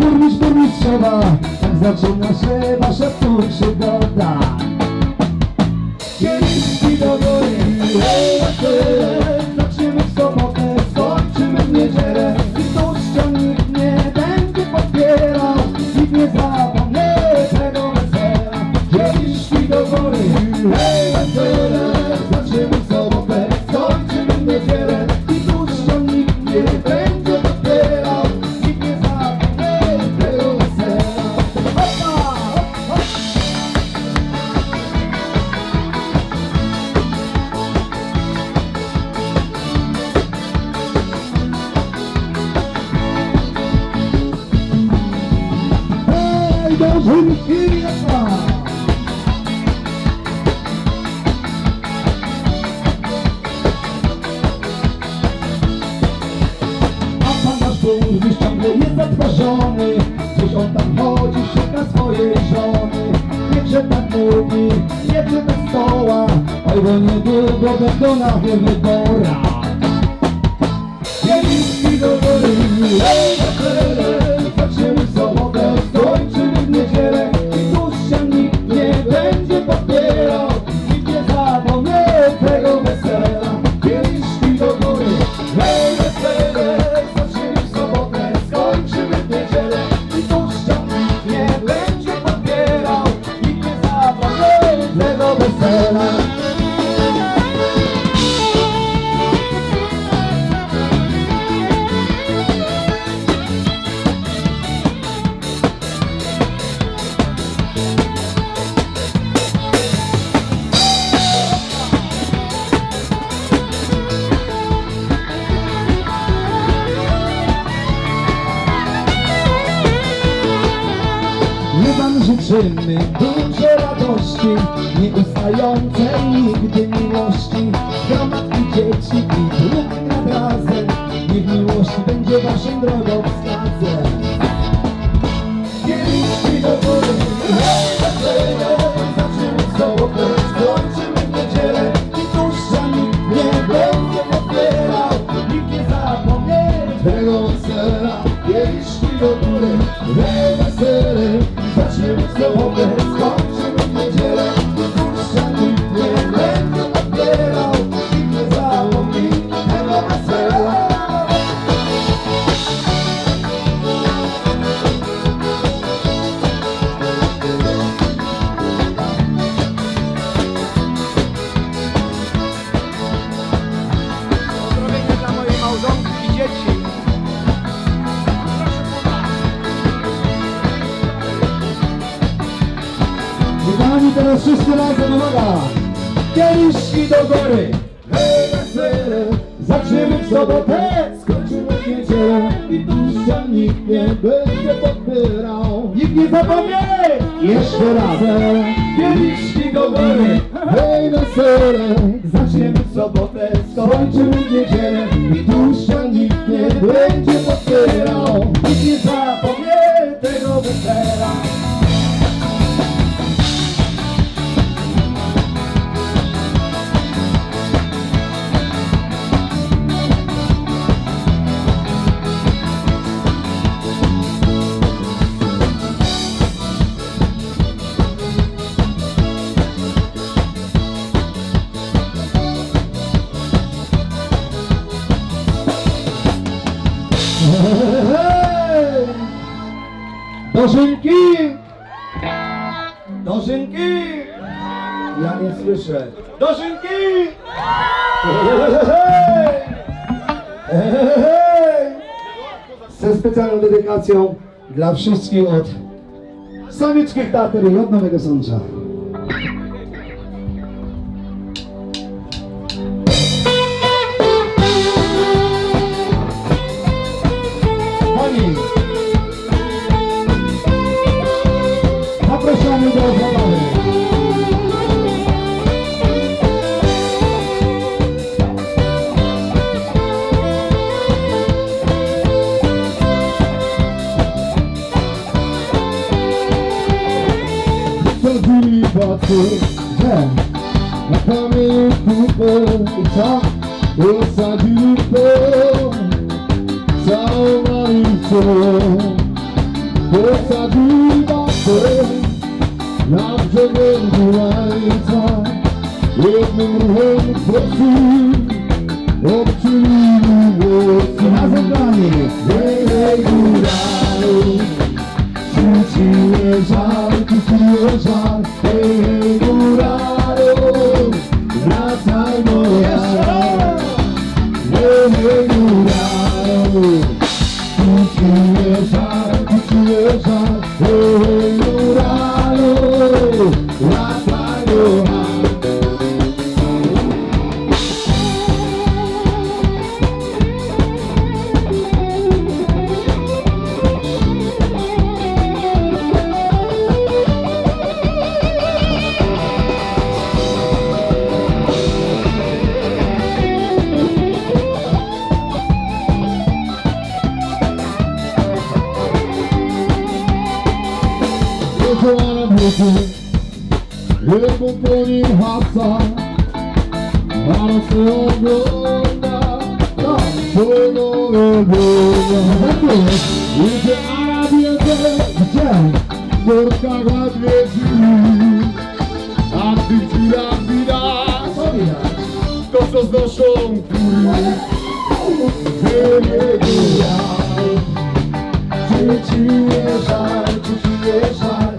Burmistrz, burmistrzowa. Tak zaczyna się wasza tu przygoda zatworzony Gdzieś on tam chodzi, szuka swojej żony. Niechże tak mówi, niechże tak stoła. Oj, bo niedługo będą na wyborach Kieliszki do góry, hej, życzymy dużo radości, nieustającej nigdy miłości, gromadki dzieci i dróg nad razem, niech miłości będzie waszym drogowskazem. Kieliszki do góry! Hej, wesele! Zaczniemy w sobotę, skończymy w niedzielę i tłuszcza nikt nie będzie podbierał. Nikt nie zapomnie! Jeszcze raz! Kieliszki do góry! Hej, wesele! Zaczniemy w sobotę, skończymy w niedzielę i tłuszcza nikt nie będzie podbierał. Nikt nie zapomnie tego wesela. Dożynki! Dożynki! Ja nie słyszę. Hej! Ze specjalną dedykacją dla wszystkich od samickich tater i od Nowego Sącza. To bacy, że Na kamieniu kupę i co? Usadził to Całowali co Posadził babę Na brzegu Górajca Jednym ruchem prosty Obczyli włosy Razem dla nich Hej, hej, góralu Sürüyoruz, tutuyoruz, hey hey Murat. na bute, lebo po ním háca, a na svojom blonda, tá svojnové blonda. Ďakujem, ide Arábie kde, v porkách na dve a ty chudák vydáš, to co s nošom kúri, že je to ja. Czy ci nie żal, czy ci nie żal?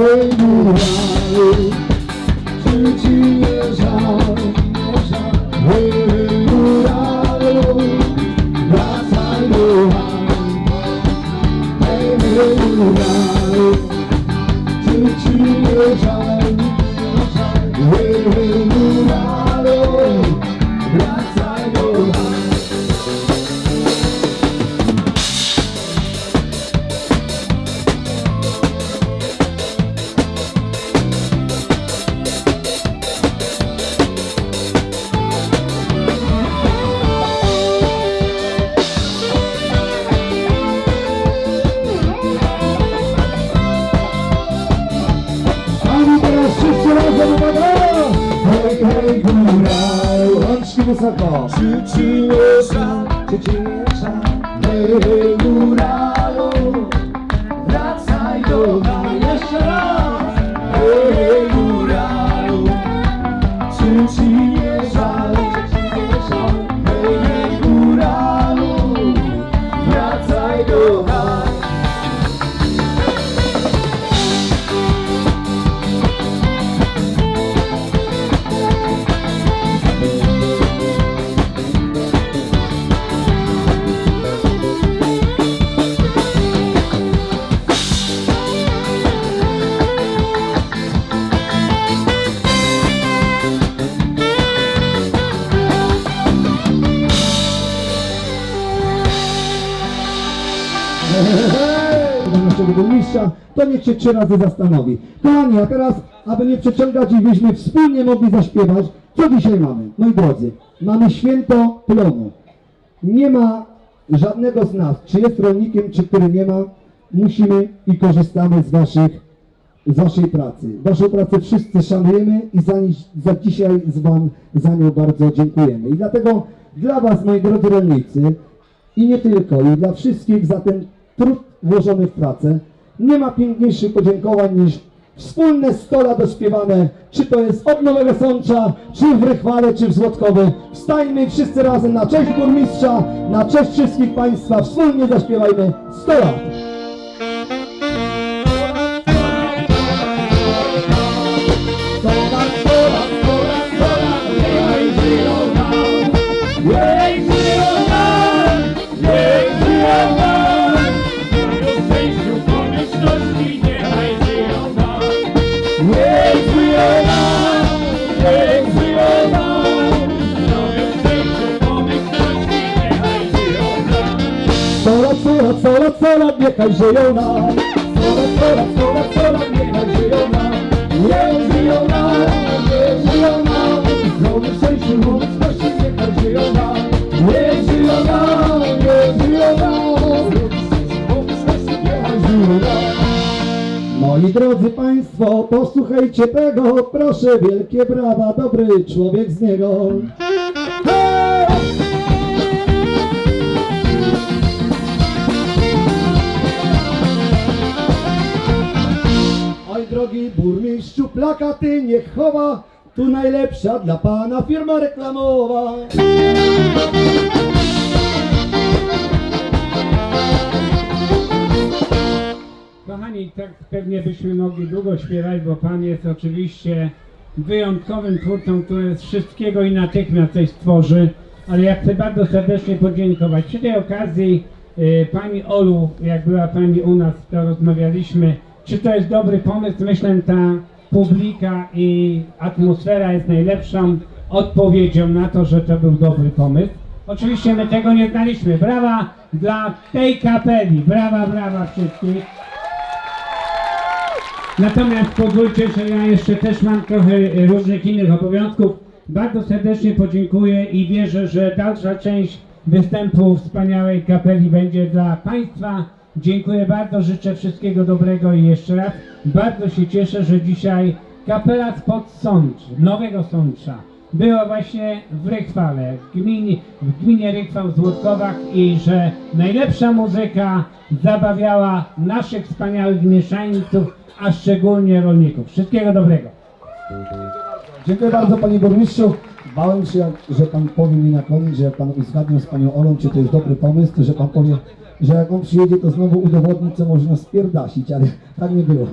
Hej, hej, 唱歌，是只有唱，只唱，naszego burmistrza, to niech się trzy razy zastanowi. Kochani, a teraz, aby nie przeciągać i byśmy wspólnie mogli zaśpiewać, co dzisiaj mamy? Moi drodzy, mamy święto plonu. Nie ma żadnego z nas, czy jest rolnikiem, czy który nie ma, musimy i korzystamy z waszych, z waszej pracy. Waszą pracę wszyscy szanujemy i za, za dzisiaj z wam za nią bardzo dziękujemy. I dlatego dla was, moi drodzy rolnicy, i nie tylko, i dla wszystkich za ten trud włożony w pracę. Nie ma piękniejszych podziękowań niż wspólne 100 lat dośpiewane, czy to jest od Nowego Sącza, czy w Rychwale, czy w Złotkowie. Wstańmy wszyscy razem na cześć burmistrza, na cześć wszystkich Państwa, wspólnie zaśpiewajmy 100 lat. Lat, niechaj żyją nam. Sto lat, sto lat, niechaj żyją nam. Niech żyją nam, niech żyją nam. Zdrowie, szczęściu, pomyślności, niechaj żyją nam. Niech żyją nam, niech żyją nam. Zdrowie, szczęściu, pomyślności, niechaj żyją nam. Moi drodzy Państwo, posłuchajcie tego, proszę, wielkie brawa, dobry człowiek z niego. Burmistrzu, plakaty niech chowa, tu najlepsza dla pana firma reklamowa. Kochani, tak pewnie byśmy mogli długo śpiewać, bo Pan jest oczywiście wyjątkowym twórcą, który z wszystkiego i natychmiast coś stworzy. Ale ja chcę bardzo serdecznie podziękować. Przy tej okazji y, Pani Olu, jak była Pani u nas, to rozmawialiśmy, czy to jest dobry pomysł. Myślę, ta publika i atmosfera jest najlepszą odpowiedzią na to, że to był dobry pomysł. Oczywiście my tego nie znaliśmy. Brawa dla tej kapeli. Brawa, brawa wszystkich. Natomiast pozwólcie, że ja jeszcze też mam trochę różnych innych obowiązków. Bardzo serdecznie podziękuję i wierzę, że dalsza część występu wspaniałej kapeli będzie dla Państwa. Dziękuję bardzo, życzę wszystkiego dobrego i jeszcze raz bardzo się cieszę, że dzisiaj kapela spod Sącz, Nowego Sącza była właśnie w Rychwale, w gminie, w gminie Rychwał w Złotkowach i że najlepsza muzyka zabawiała naszych wspaniałych mieszańców, a szczególnie rolników. Wszystkiego dobrego. Dziękuję bardzo panie burmistrzu. Bałem się, że pan powie mi na koniec, że pan uzgadniał z panią Olą, czy to jest dobry pomysł, że pan powie, że jak on przyjedzie, to znowu udowodni, co można spierdasić, ale tak nie było.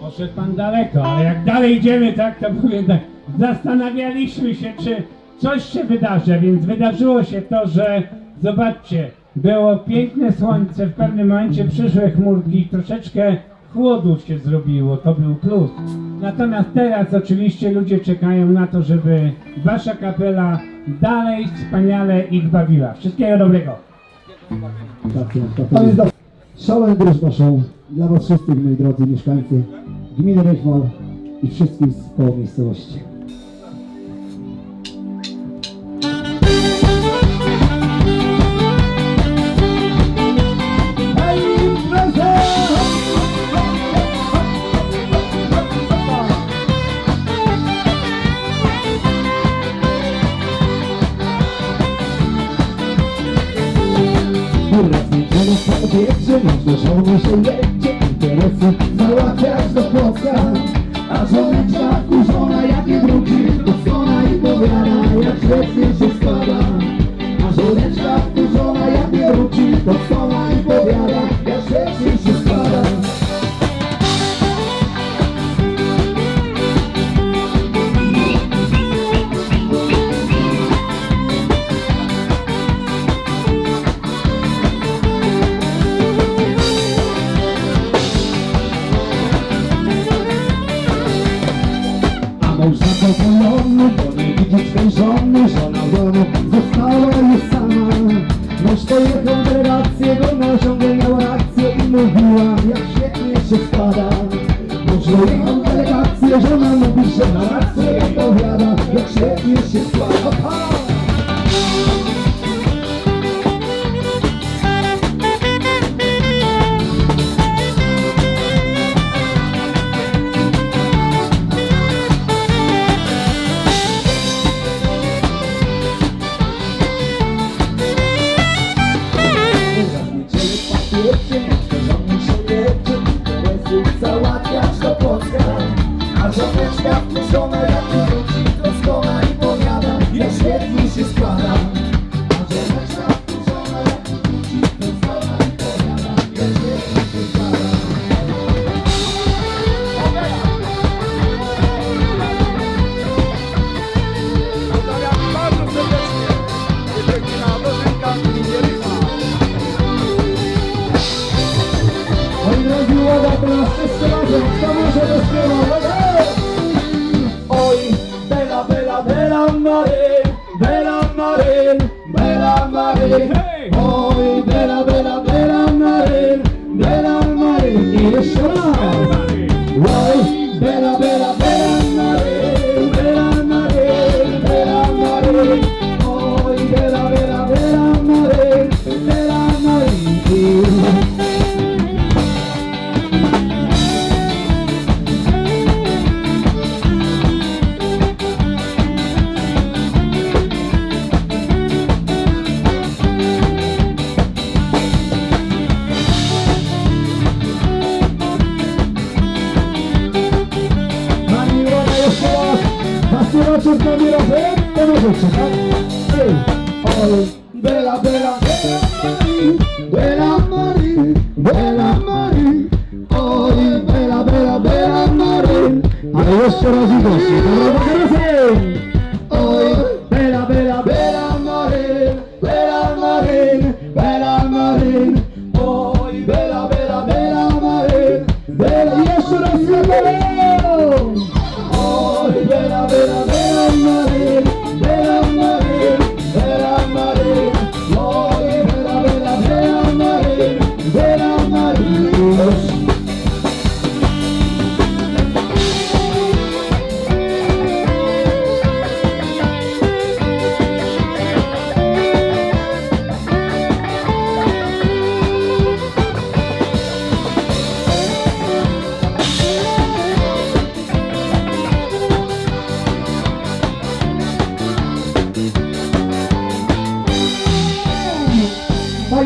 Poszedł pan daleko, ale jak dalej idziemy, tak to powiem tak, zastanawialiśmy się, czy coś się wydarzy, więc wydarzyło się to, że zobaczcie, było piękne słońce, w pewnym momencie przyszły chmurki, troszeczkę chłodu się zrobiło, to był plus. Natomiast teraz oczywiście ludzie czekają na to, żeby wasza kapela dalej wspaniale ich bawiła. Wszystkiego dobrego. Tam za- szalony drużba show dla was wszystkich, moi drodzy mieszkańcy gminy Rychwał i wszystkich z miejscowości. Delegację, żona mówi, że ma rację I powiada, jak świetnie się składa świetnie się składa Oj, bella, zaśpiewacie z nami razem? To możecie, tak? Ej, oj, Bella, Bella, Bella Marie, Bella Marie, oj, Bella, Bella, Bella Marie. Ale jeszcze raz i głośniej,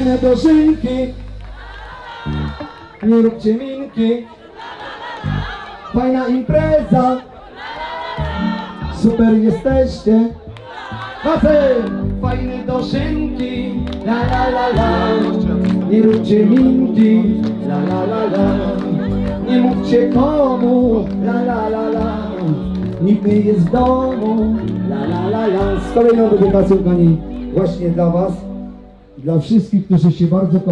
Fajne dożynki Nie róbcie minki. Fajna impreza. Super jesteście. Facet! Fajne dożynki La la la la. Nie róbcie minki. La la la la. Nie mówcie komu. La la la la. Nikt nie jest w domu. La la la la. Z kolejną dedykacją kochani Właśnie dla was dla wszystkich, którzy się bardzo kochają.